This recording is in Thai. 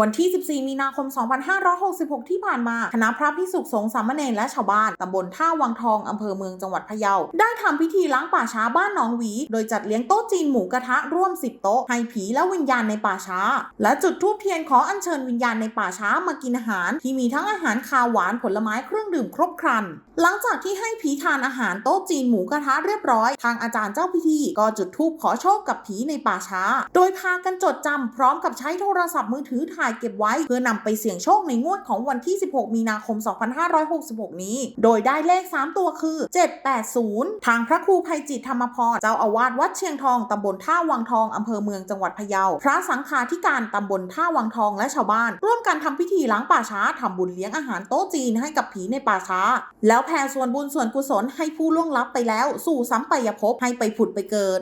วันที่ 14 มีนาคม 2566 ที่ผ่านมา คณะพระพิสุขสงฆ์สามเณรและชาวบ้าน ตำบลท่าวังทอง อำเภอเมืองจังหวัดพะเยา ได้ทำพิธีล้างป่าช้าบ้านหนองหวี โดยจัดเลี้ยงโต๊ะจีนหมูกระทะร่วม 10 โต๊ะ ให้ผีและวิญญาณในป่าช้า และจุดธูปเทียนขออัญเชิญวิญญาณในป่าช้ามากินอาหาร ที่มีทั้งอาหารคาวหวานผลไม้เครื่องดื่มครบครัน หลังจากที่ให้ผีทานอาหารโต๊ะจีนหมูกระทะเรียบร้อย ทางอาจารย์เจ้าพิธีก็จุดธูปขอโชคกับผีในป่าช้า โดยพากันจดจำพร้อมกับใช้โทรศัพท์มือถือถ่ายเก็บไว้ เพื่อนำไปเสี่ยงโชคในงวดของวันที่ 16 มีนาคม 2566 นี้ โดยได้เลข 3 ตัวคือ 780 ทางพระครูภัยจิตธรรมพร เจ้าอาวาสวัดเชียงทองตำบลท่าวังทองอำเภอเมืองจังหวัดพะเยา พระสังฆาธิการตำบลท่าวังทองและชาวบ้าน ร่วมกันทำพิธีล้างป่าช้าทำบุญเลี้ยงอาหารโต๊ะจีนให้กับผีในป่าช้า แล้วแผ่ส่วนบุญส่วนกุศลให้ผู้ล่วงลับไปแล้ว สู่สัมปยภพให้ไปผุดไปเกิด